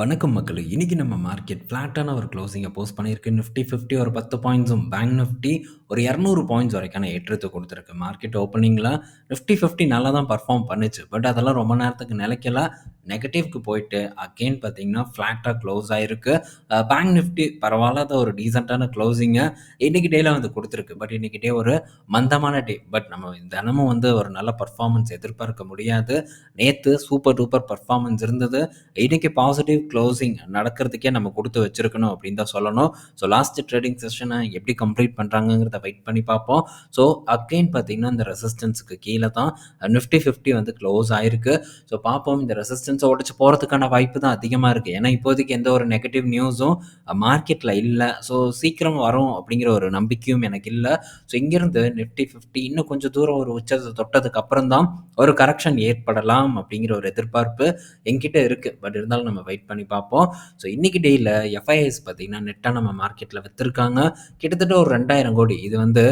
வணக்கம் மக்கள் இன்றைக்கி நம்ம மார்க்கெட் ஃப்ளாட்டான ஒரு க்ளோசிங்கை போஸ்ட் பண்ணியிருக்கு. நிஃப்டி 50 ஒரு 10 பாயிண்ட்ஸும், பேங்க் நிஃப்டி ஒரு 200 பாயிண்ட்ஸ் வரைக்கான ஏற்றத்தை கொடுத்துருக்கு மார்க்கெட் ஓப்பனிங்கில் நிஃப்டி 50 நல்லா தான் பர்ஃபார்ம் பண்ணுச்சு. பட் அதெல்லாம் ரொம்ப நேரத்துக்கு நிலைக்கல. நெகட்டிவ்க்கு போயிட்டு அகெயின் பார்த்தீங்கன்னா, ஃப்ளாட்டாக க்ளோஸ் ஆகிருக்கு பேங்க் நிஃப்டி பரவாயில்லாத ஒரு டீசெண்டான க்ளோசிங்கை இன்றைக்கி டேல வந்து கொடுத்துருக்கு பட் இன்றைக்கி டே ஒரு மந்தமான டே. பட் நம்ம தினமும் வந்து ஒரு நல்ல பர்ஃபார்மன்ஸ் எதிர்பார்க்க முடியாது. நேற்று சூப்பர் டூப்பர் பர்ஃபார்மன்ஸ் இருந்தது. இன்றைக்கி பாசிட்டிவ் க்ளோசிங் நடக்கிறதுக்கே நம்ம கொடுத்து வச்சிருக்கணும் அப்படின்னு தான் சொல்லணும். ஸோ லாஸ்ட் ட்ரேடிங் செஷனை எப்படி கம்ப்ளீட் பண்ணுறாங்கிறத வெயிட் பண்ணி பார்ப்போம். ஸோ அகெயின் பார்த்தீங்கன்னா, இந்த ரெசிஸ்டன்ஸுக்கு கீழே தான் நிஃப்டி 50 வந்து க்ளோஸ் ஆயிருக்கு. ஸோ பார்ப்போம் இந்த ரெசிஸ்டன்ஸை உடச்சு போகிறதுக்கான வாய்ப்பு தான் அதிகமாக இருக்குது ஏன்னா, இப்போதைக்கு எந்த ஒரு நெகட்டிவ் நியூஸும் மார்க்கெட்டில் இல்லை ஸோ சீக்கிரம் வரும் அப்படிங்கிற ஒரு நம்பிக்கையும் எனக்கு இல்லை ஸோ இங்கேருந்து நிஃப்டி 50 இன்னும் கொஞ்சம் தூரம் ஒரு உச்சத்தை தொட்டதுக்கு அப்புறம் தான் ஒரு கரெக்ஷன் ஏற்படலாம் அப்படிங்கிற ஒரு எதிர்பார்ப்பு என்கிட்ட இருக்குது பட் இருந்தாலும் நம்ம வெயிட் பண்ணி பார்ப்போம். ஸோ இன்னைக்கு டேல எஃப்ஐஎஸ் பார்த்தீங்கன்னா, நெட்டா நம்ம மார்க்கெட்டில் வித்திருக்காங்க. கிட்டத்தட்ட ஒரு 2000 கோடி. இது வந்து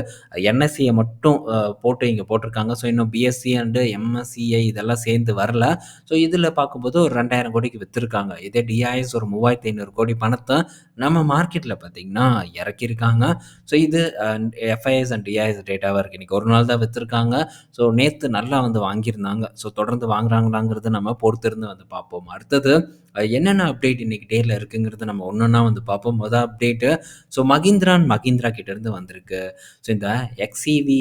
என்எஸ்சியை மட்டும் போட்டு இங்கே போட்டிருக்காங்க. ஸோ இன்னும் பிஎஸ்சி அண்டு எம்எஸ்சிஐ இதெல்லாம் சேர்ந்து வரல. ஸோ இதில் பார்க்கும்போது ஒரு 2000 கோடிக்கு விற்றுருக்காங்க இதே டிஐஎஸ் ஒரு 3500 கோடி பணத்தை நம்ம மார்க்கெட்டில் பார்த்தீங்கன்னா, இறக்கியிருக்காங்க. ஸோ இது எஃப்ஐஎஸ் அண்ட் டிஐஎஸ் டேட்டாவாக இருக்குது இன்னைக்கு ஒரு நாள் தான் விற்றுருக்காங்க ஸோ நேற்று நல்லா வந்து வாங்கியிருந்தாங்க. ஸோ தொடர்ந்து வாங்குறாங்களாங்கிறத நம்ம பொறுத்திருந்து வந்து பார்ப்போம். அடுத்தது என்னென்ன என்னென்ன அப்டேட் இன்னைக்கு டேல இருக்குங்கிறத நம்ம ஒன்றா வந்து பார்ப்போம். மொதல் update so Mahindra and Mahindra கிட்டேருந்து வந்திருக்கு. ஸோ இந்த எக்ஸ்இவி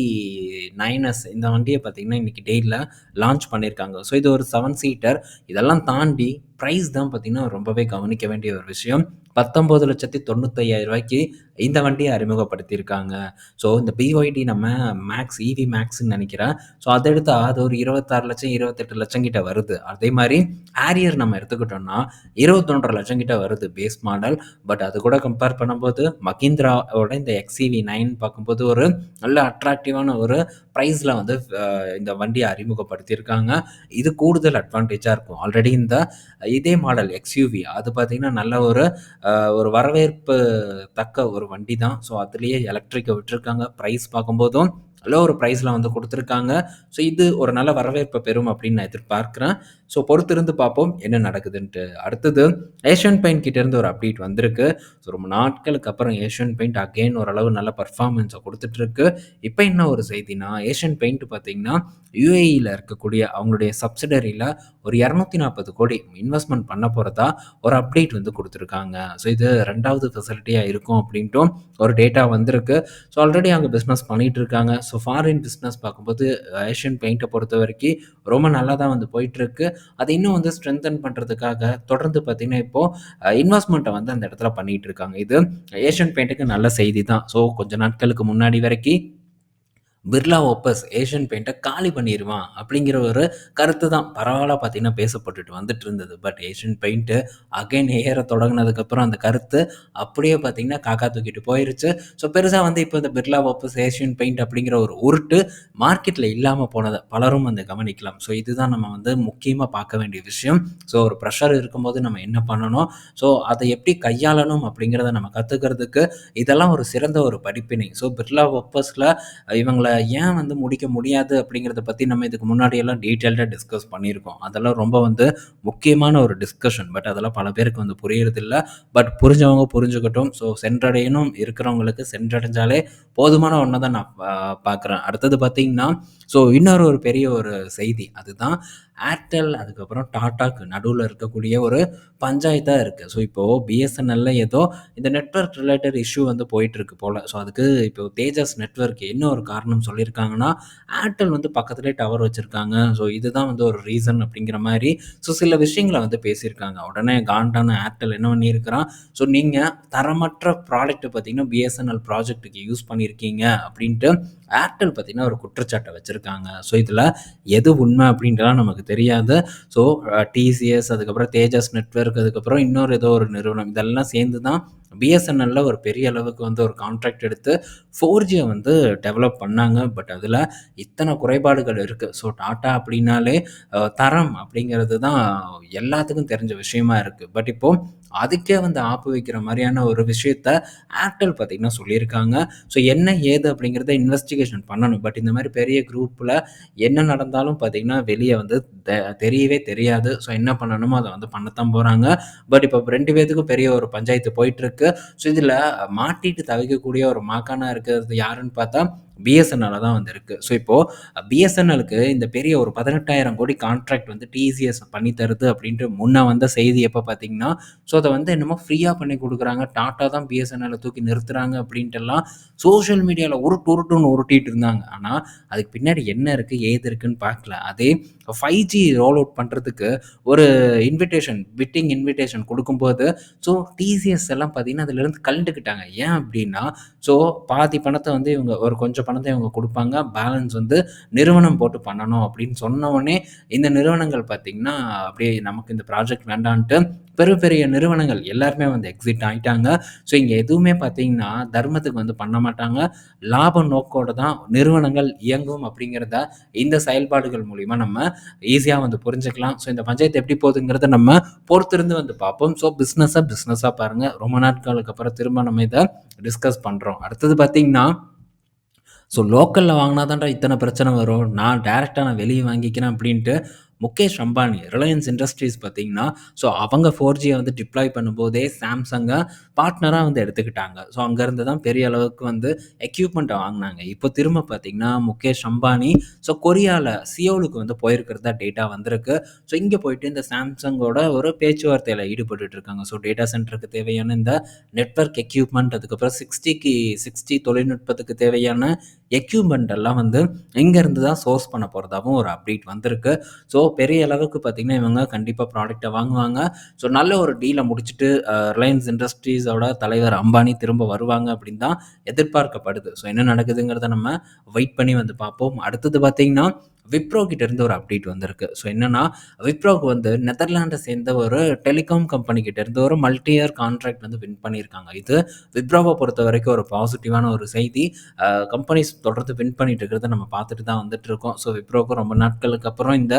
9எஸ் இந்த வண்டியை பார்த்தீங்கன்னா, இன்னைக்கு டேயில் லான்ச் பண்ணியிருக்காங்க. ஸோ இது ஒரு செவன் சீட்டர். இதெல்லாம் தாண்டி ப்ரைஸ் தான் பார்த்தீங்கன்னா, ரொம்பவே கவனிக்க வேண்டிய ஒரு விஷயம். 19,95,000க்கு இந்த வண்டியை அறிமுகப்படுத்தியிருக்காங்க. ஸோ இந்த பிஒய்டி நம்ம மேக்ஸ் இவி மேக்ஸ்ன்னு நினைக்கிறேன் ஸோ அதை எடுத்து அது ஒரு 26,00,000 28,00,000 கிட்ட வருது. அதே மாதிரி ஹேரியர் நம்ம எடுத்துக்கிட்டோம்னா, 21,50,000 கிட்ட வருது பேஸ் மாடல். பட் அது கூட கம்பேர் பண்ணும்போது மஹிந்திராவோட இந்த எக்ஸ்இவி நைன் பார்க்கும்போது ஒரு நல்ல அட்ராக்டிவான ஒரு ப்ரைஸில் வந்து இந்த வண்டியை அறிமுகப்படுத்தியிருக்காங்க. இது கூடுதல் அட்வான்டேஜாக இருக்கும். ஆல்ரெடி இந்த இதே மாடல் எக்ஸ்யூவி அது பார்த்தீங்கன்னா, நல்ல ஒரு ஒரு வரவேற்பு தக்க ஒரு வண்டி தான். ஸோ அதுலேயே எலக்ட்ரிக்கை விட்டுருக்காங்க ப்ரைஸ் பார்க்கும்போதும் நல்ல ஒரு ப்ரைஸில் வந்து கொடுத்துருக்காங்க ஸோ இது ஒரு நல்ல வரவேற்பை பெறும் அப்படின்னு நான் எதிர்பார்க்குறேன் ஸோ பொறுத்திருந்து பார்ப்போம் என்ன நடக்குதுன்ட்டு. அடுத்தது ஏஷியன் பெயிண்ட் கிட்டேருந்து ஒரு அப்டேட் வந்திருக்கு. ஸோ ரொம்ப நாட்களுக்கு அப்புறம் ஏஷியன் பெயிண்ட் அகெயின் ஓரளவு நல்ல பெர்ஃபார்மன்ஸ கொடுத்துட்ருக்கு இப்போ என்ன ஒரு செய்தினா, ஏஷியன் பெயிண்ட் பார்த்திங்கன்னா யூஏயில் இருக்கக்கூடிய அவங்களுடைய சப்சிடரியில் ஒரு 240 கோடி இன்வெஸ்ட்மெண்ட் பண்ண போகிறதா ஒரு அப்டேட் வந்து கொடுத்துருக்காங்க ஸோ இது ரெண்டாவது ஃபெசிலிட்டியாக இருக்கும் அப்படின்ட்டும் ஒரு டேட்டா வந்திருக்கு. ஸோ ஆல்ரெடி அங்கே பிஸ்னஸ் பண்ணிகிட்டு இருக்காங்க. ஸோ ஃபாரின் பிஸ்னஸ் பார்க்கும்போது uh, ஏஷியன் பெயிண்ட்டை பொறுத்த வரைக்கும் ரொம்ப நல்லா தான் வந்து போயிட்டுருக்கு. அது இன்னும் வந்து ஸ்ட்ரென்தன் பண்ணுறதுக்காக தொடர்ந்து பார்த்தீங்கன்னா, இப்போது இன்வெஸ்ட்மெண்ட்டை uh, வந்து அந்த இடத்துல பண்ணிகிட்டு இருக்காங்க. இது ஏஷியன் பெயிண்ட்டுக்கு நல்ல செய்தி தான். ஸோ கொஞ்ச நாட்களுக்கு முன்னாடி வரைக்கும் பிர்லா ஓப்பஸ் ஏஷியன் பெயிண்ட்டை காலி பண்ணிடுவான் அப்படிங்கிற ஒரு கருத்து தான் பரவாயில்ல பார்த்தீங்கன்னா, பேசப்பட்டுட்டு வந்துட்டு இருந்தது. பட் ஏஷியன் பெயிண்ட்டு அகைன் ஏற தொடங்கினதுக்கப்புறம் அந்த கருத்து அப்படியே பார்த்தீங்கன்னா, காக்கா தூக்கிட்டு போயிருச்சு. ஸோ பெருசாக வந்து இப்போ இந்த பிர்லா ஓப்பஸ் ஏஷியன் பெயிண்ட் அப்படிங்கிற ஒரு உருட்டு மார்க்கெட்டில் இல்லாமல் போனதை பலரும் வந்து கவனிக்கலாம். ஸோ இதுதான் நம்ம வந்து முக்கியமாக பார்க்க வேண்டிய விஷயம். ஸோ ஒரு ப்ரெஷர் இருக்கும்போது நம்ம என்ன பண்ணணும்? ஸோ அதை எப்படி கையாளணும் அப்படிங்கிறத நம்ம கற்றுக்கிறதுக்கு இதெல்லாம் ஒரு சிறந்த ஒரு படிப்பினை. ஸோ பிர்லா ஓப்பஸ்ல இவங்களை ஏன் வந்து முடிக்க முடியாது அப்படிங்கிறத பற்றி நம்ம இதுக்கு முன்னாடி எல்லாம் டிஸ்கஸ் பண்ணியிருக்கோம். அதெல்லாம் ரொம்ப வந்து முக்கியமான ஒரு டிஸ்கஷன். பட் அதெல்லாம் பல பேருக்கு வந்து புரியறதில்ல. பட் புரிஞ்சவங்க புரிஞ்சுக்கட்டும். ஸோ சென்றடையணும் இருக்கிறவங்களுக்கு சென்றடைஞ்சாலே போதுமான ஒன்றை தான் நான் பார்க்குறேன். அடுத்தது பார்த்தீங்கன்னா, ஸோ இன்னொரு ஒரு பெரிய ஒரு செய்தி. அதுதான் ஏர்டெல் அதுக்கப்புறம் டாடாக்கு நடுவில் இருக்கக்கூடிய ஒரு பஞ்சாயத்தாக இருக்குது ஸோ இப்போது பிஎஸ்என்எல்ல ஏதோ இந்த நெட்வொர்க் ரிலேட்டட் இஷ்யூ வந்து போயிட்டுருக்கு போல். ஸோ அதுக்கு இப்போ தேஜஸ் நெட்ஒர்க் என்ன ஒரு காரணம் சொல்லியிருக்காங்கன்னா, ஏர்டெல் வந்து பக்கத்துலேயே டவர் வச்சுருக்காங்க. ஸோ இதுதான் வந்து ஒரு ரீசன் அப்படிங்கிற மாதிரி ஸோ சில விஷயங்கள வந்து பேசியிருக்காங்க. உடனே காண்டான ஏர்டெல் என்ன பண்ணியிருக்கிறான், ஸோ நீங்கள் தரமற்ற ப்ராடக்ட்டை பார்த்தீங்கன்னா, பிஎஸ்என்எல் ப்ராஜெக்ட்டுக்கு யூஸ் பண்ணியிருக்கீங்க அப்படின்ட்டு ஏர்டெல் பார்த்தீங்கன்னா, ஒரு குற்றச்சாட்டை வச்சுருக்காங்க. ஸோ இதில் எது உண்மை அப்படின்ட்டுலாம் நமக்கு தெரியாது. ஸோ டிசிஎஸ் அதுக்கப்புறம் தேஜஸ் நெட்வொர்க் அதுக்கப்புறம் இன்னொரு ஏதோ ஒரு நிறுவனம் இதெல்லாம் சேர்ந்து தான் பிஎஸ்என்எல்ல ஒரு பெரிய அளவுக்கு வந்து ஒரு கான்ட்ராக்ட் எடுத்து 4ஜிய வந்து டெவலப் பண்ணாங்க. பட் அதில் இத்தனை குறைபாடுகள் இருக்குது ஸோ டாட்டா அப்படின்னாலே தரம் அப்படிங்கிறது தான் எல்லாத்துக்கும் தெரிஞ்ச விஷயமா இருக்குது பட் இப்போது அதுக்கே வந்து ஆப்பு வைக்கிற மாதிரியான ஒரு விஷயத்த ஏர்டெல் பார்த்திங்கன்னா சொல்லியிருக்காங்க. ஸோ என்ன ஏது அப்படிங்கிறத இன்வெஸ்டிகேஷன் பண்ணணும். பட் இந்த மாதிரி பெரிய குரூப்பில் என்ன நடந்தாலும் பார்த்தீங்கன்னா வெளியே வந்து தெரியவே தெரியாது. ஸோ என்ன பண்ணணுமோ அதை வந்து பண்ணத்தான் போகிறாங்க பட் இப்போ ரெண்டு பேத்துக்கும் பெரிய ஒரு பஞ்சாயத்து போயிட்டுருக்கு ஸோ இதில் மாட்டிட்டு தவிக்கக்கூடிய ஒரு மாக்கானா இருக்கிறது யாருன்னு பார்த்தா பிஎஸ்என்எல் தான் வந்து இருக்குது ஸோ இப்போது பிஎஸ்என்எலுக்கு இந்த பெரிய ஒரு பதினெட்டாயிரம் கோடி கான்ட்ராக்ட் வந்து டிசிஎஸ் பண்ணி தருது அப்படின்ட்டு முன்னே வந்த செய்தி எப்போ பார்த்தீங்கன்னா ஸோ அதை வந்து என்னமோ ஃப்ரீயாக பண்ணி கொடுக்குறாங்க. டாட்டா தான் பிஎஸ்என்எலை தூக்கி நிறுத்துறாங்க அப்படின்ட்டுலாம் சோஷியல் மீடியாவில் ஒரு உருட்டுன்னு உருட்டிட்டு இருந்தாங்க. ஆனால் அதுக்கு பின்னாடி என்ன இருக்குது ஏது இருக்குன்னு பார்க்கல. அதே ஃபைவ் ஜி ரோல் அவுட் பண்ணுறதுக்கு ஒரு இன்விடேஷன் பிட்டிங் இன்விடேஷன் கொடுக்கும்போது ஸோ டிசிஎஸ் எல்லாம் பார்த்தீங்கன்னா அதுலேருந்து கலந்துக்கிட்டாங்க ஏன் அப்படின்னா ஸோ பாதி பணத்தை வந்து இவங்க ஒரு கொஞ்சம் பணத்தை இவங்க கொடுப்பாங்க. பேலன்ஸ் வந்து நிறுவனம் போட்டு பண்ணணும் அப்படின்னு சொன்ன இந்த நிறுவனங்கள் பார்த்திங்கன்னா அப்படியே நமக்கு இந்த ப்ராஜெக்ட் வேண்டான்ட்டு பெரிய பெரிய நிறுவனங்கள் எல்லாருமே வந்து எக்ஸிட் ஆகிட்டாங்க ஸோ இங்கே எதுவுமே பார்த்தீங்கன்னா தர்மத்துக்கு வந்து பண்ண மாட்டாங்க. லாப நோக்கோடு தான் நிறுவனங்கள் இயங்கும் அப்படிங்கிறத இந்த செயல்பாடுகள் மூலிமா நம்ம ஈஸியாக வந்து புரிஞ்சுக்கலாம். ஸோ இந்த பஞ்சாயத்து எப்படி போகுதுங்கிறத நம்ம பொறுத்திருந்து வந்து பார்ப்போம். ஸோ பிஸ்னஸாக பிஸ்னஸாக பாருங்கள் ரொம்ப நாட்களுக்கு அப்புறம் திரும்ப நம்ம இதை டிஸ்கஸ் பண்ணுறோம் அடுத்தது பார்த்திங்கன்னா ஸோ லோக்கலில் வாங்கினா தான்டா இத்தனை பிரச்சனை வரும். நான் டேரெக்டாக நான் வெளியே வாங்கிக்கிறேன் அப்படின்ட்டு முகேஷ் அம்பானி ரிலையன்ஸ் இண்டஸ்ட்ரீஸ் பார்த்தீங்கன்னா ஸோ அவங்க ஃபோர் ஜியை வந்து டிப்ளாய் பண்ணும்போதே சாம்சங்கை பார்ட்னராக வந்து எடுத்துக்கிட்டாங்க. ஸோ அங்கேருந்து தான் பெரிய அளவுக்கு வந்து எக்யூப்மெண்ட்டை வாங்கினாங்க. இப்போ திரும்ப பார்த்தீங்கன்னா முகேஷ் அம்பானி ஸோ கொரியாவில் சியோலுக்கு வந்து போயிருக்கிறதா டேட்டா வந்திருக்கு. ஸோ இங்கே போயிட்டு இந்த சாம்சங்கோட ஒரு பேச்சுவார்த்தையில் ஈடுபட்டு இருக்காங்க ஸோ டேட்டா சென்டருக்கு தேவையான இந்த நெட்ஒர்க் எக்யூப்மெண்ட் அதுக்கப்புறம் சிக்ஸ்டிக்கு சிக்ஸ்டி தொழில்நுட்பத்துக்கு தேவையான எக்யூப்மெண்ட் எல்லாம் வந்து இங்கேருந்து தான் சோர்ஸ் பண்ண போகிறதாகவும் ஒரு அப்டேட் வந்திருக்கு. ஸோ பெரிய அளவுக்கு பார்த்திங்கன்னா இவங்க கண்டிப்பாக ப்ராடக்ட்டை வாங்குவாங்க. ஸோ நல்ல ஒரு டீலை முடிச்சுட்டு ரிலையன்ஸ் இண்டஸ்ட்ரீஸோட தலைவர் அம்பானி திரும்ப வருவாங்க அப்படின்னு தான் எதிர்பார்க்கப்படுது. ஸோ என்ன நடக்குதுங்கிறத நம்ம வெயிட் பண்ணி வந்து பார்ப்போம். அடுத்தது பார்த்திங்கன்னா விப்ரோ இருந்து ஒரு அப்டேட் வந்திருக்கு. ஸோ என்னென்னா விப்ரோக்கு வந்து நெதர்லாண்டை சேர்ந்த ஒரு டெலிகாம் கம்பெனி இருந்து ஒரு மல்டி இயர் கான்ட்ராக்ட் வந்து வின் பண்ணியிருக்காங்க. இது விப்ரோவை பொறுத்த வரைக்கும் ஒரு பாசிட்டிவான ஒரு செய்தி. கம்பெனிஸ் தொடர்ந்து வின் பண்ணிட்டு இருக்கிறத நம்ம பார்த்துட்டு தான் வந்துட்டு இருக்கோம். ஸோ விப்ரோக்கு ரொம்ப நாட்களுக்கு அப்புறம் இந்த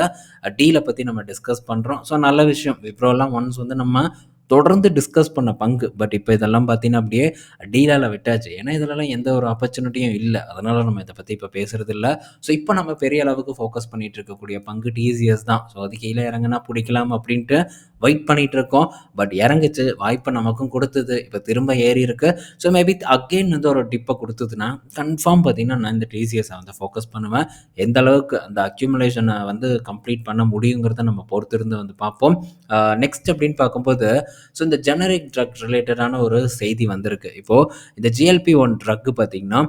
டீலை பற்றி நம்ம டிஸ்கஸ் பண்ணுறோம் ஸோ நல்ல விஷயம். விப்ரோலாம் ஒன்ஸ் வந்து நம்ம தொடர்ந்து டிஸ்கஸ் பண்ண பங்கு. பட் இப்போ இதெல்லாம் பார்த்தீங்கன்னா அப்படியே டீலால் விட்டாச்சு. ஏன்னா இதிலலாம் எந்த ஒரு ஆப்பர்ச்சுனிட்டியும் இல்லை. அதனால் நம்ம இதை பற்றி இப்போ பேசுகிறது இல்லை. ஸோ இப்போ நம்ம பெரிய அளவுக்கு ஃபோக்கஸ் பண்ணிகிட்டு இருக்கக்கூடிய பங்கு டிசிஎஸ் தான். ஸோ அது கீழே இறங்கினா பிடிக்கலாம் அப்படின்ட்டு வெயிட் பண்ணிகிட்டு இருக்கோம். பட் இறங்குச்சு. வாய்ப்பை நமக்கும் கொடுத்தது. இப்போ திரும்ப ஏறி இருக்கு. ஸோ மேபி அகெயின் வந்து ஒரு டிப்பை கொடுத்ததுன்னா கன்ஃபார்ம் பார்த்தீங்கன்னா நான் இந்த டிசிஎஸை வந்து ஃபோக்கஸ் பண்ணுவேன். எந்த அளவுக்கு அந்த அக்யூமுலேஷனை வந்து கம்ப்ளீட் பண்ண முடியுங்கிறத நம்ம பொறுத்திருந்து வந்து பார்ப்போம். நெக்ஸ்ட் அப்படின்னு பார்க்கும்போது ஸோ இந்த ஜெனரிக் ட்ரக் ரிலேட்டடான ஒரு செய்தி வந்திருக்கு. இப்போது இந்த ஜிஎல்பி ஒன் ட்ரக்கு பார்த்திங்கன்னா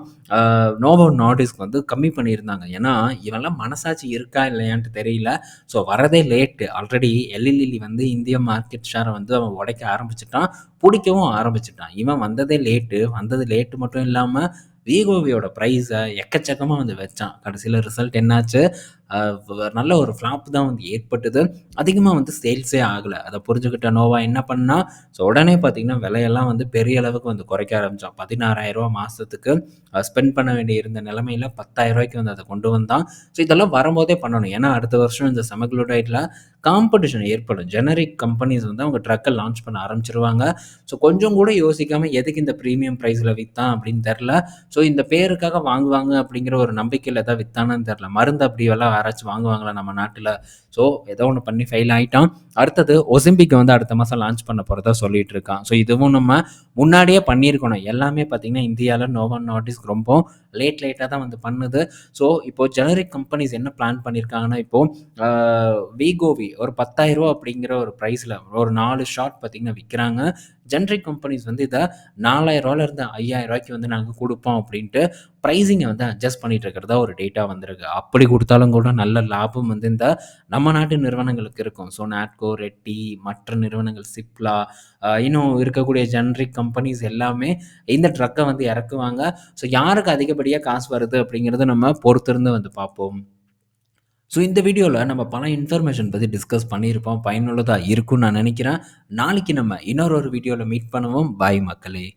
நோவோ நாடிஸ்க்கு வந்து கம்மி பண்ணியிருந்தாங்க. ஏன்னா இவெல்லாம் மனசாட்சி இருக்கா இல்லையான்ட்டு தெரியல. ஸோ வரதே லேட்டு ஆல்ரெடி எல்இலிலி வந்து இந்திய மார்க்கெட் ஷேரை வந்து அவன் உடைக்க ஆரம்பிச்சிட்டான். பிடிக்கவும் ஆரம்பிச்சிட்டான். இவன் வந்ததே லேட்டு வந்தது லேட்டு மட்டும் இல்லாமல் வீகோவியோட ப்ரைஸை எக்கச்சக்கமாக வந்து வச்சான். கடைசியில் ரிசல்ட் என்னாச்சு? நல்ல ஒரு ஃப்ளாப் தான் வந்து ஏற்பட்டது. அதிகமாக வந்து சேல்ஸே ஆகலை. அதை புரிஞ்சுக்கிட்ட நோவா என்ன பண்ணால் ஸோ உடனே பார்த்திங்கன்னா விலையெல்லாம் வந்து பெரிய அளவுக்கு வந்து குறைக்க ஆரம்பித்தான் பதினாறாயிரரூவா மாதத்துக்கு ஸ்பெண்ட் பண்ண வேண்டிய இருந்த நிலமையில் பத்தாயிரரூவாய்க்கு வந்து அதை கொண்டு வந்தான். ஸோ இதெல்லாம் வரும்போதே பண்ணணும். ஏன்னா அடுத்த வருஷம் இந்த செமக்ளூடைட்டில் காம்படிஷன் ஏற்படும். ஜெனரிக் கம்பெனிஸ் வந்து அவங்க ட்ரக்கை லான்ச் பண்ண ஆரம்பிச்சிருவாங்க. ஸோ கொஞ்சம் கூட யோசிக்காமல் எதுக்கு இந்த ப்ரீமியம் ப்ரைஸில் விற்றான் அப்படின்னு தெரில ஸோ ஸோ இந்த பேருக்காக வாங்குவாங்க அப்படிங்கிற ஒரு நம்பிக்கையில் எதாவது விற்றானு தெரில மருந்து அப்படி எல்லாம் யாராச்சும் வாங்குவாங்களா நம்ம நாட்டில்? ஸோ ஏதோ ஒன்று பண்ணி ஃபெயில் ஆகிட்டான் அடுத்தது ஒசிம்பிக் வந்து அடுத்த மாதம் லான்ச் பண்ண போகிறதா சொல்லிட்டு இருக்கான். ஸோ இதுவும் நம்ம முன்னாடியே பண்ணியிருக்கணும். எல்லாமே பார்த்திங்கன்னா இந்தியாவில் நோவன் நாட்டிஸ்க்கு ரொம்ப லேட் லேட்டாக தான் வந்து பண்ணுது. ஸோ இப்போது ஜெனரிக் கம்பெனிஸ் என்ன பிளான் பண்ணியிருக்காங்கன்னா இப்போது விகோவி ஒரு பத்தாயிரரூவா அப்படிங்கிற ஒரு ப்ரைஸில் ஒரு நாலு ஷார்ட் பார்த்திங்கன்னா விற்கிறாங்க ஜென்ரிக் கம்பெனிஸ் வந்து இதை நாலாயிரரூவாலேருந்து ஐயாயிரரூவாய்க்கு வந்து நாங்கள் கொடுப்போம் அப்படின்ட்டு ப்ரைஸிங்கை வந்து அட்ஜஸ்ட் பண்ணிகிட்டு இருக்கிறதா ஒரு டேட்டா வந்திருக்கு. அப்படி கொடுத்தாலும் கூட நல்ல லாபம் வந்து இந்த நம்ம நாட்டு நிறுவனங்களுக்கு இருக்கும். ஸோ நாட்கோ ரெட்டி மற்ற நிறுவனங்கள் சிப்லா இன்னும் இருக்கக்கூடிய ஜென்ரிக் கம்பெனிஸ் எல்லாமே இந்த ட்ரக்கை வந்து இறக்குவாங்க. ஸோ யாருக்கு அதிகப்படியாக காசு வருது அப்படிங்கிறத நம்ம பொறுத்திருந்து வந்து பார்ப்போம். ஸோ இந்த வீடியோவில் நம்ம பல இன்ஃபர்மேஷன் பற்றி டிஸ்கஸ் பண்ணியிருப்போம். பயனுள்ளதாக இருக்கும்னு நான் நினைக்கிறேன். நாளைக்கு நம்ம இன்னொரு ஒரு வீடியோவில் மீட் பண்ணுவோம். பாய் மக்களே.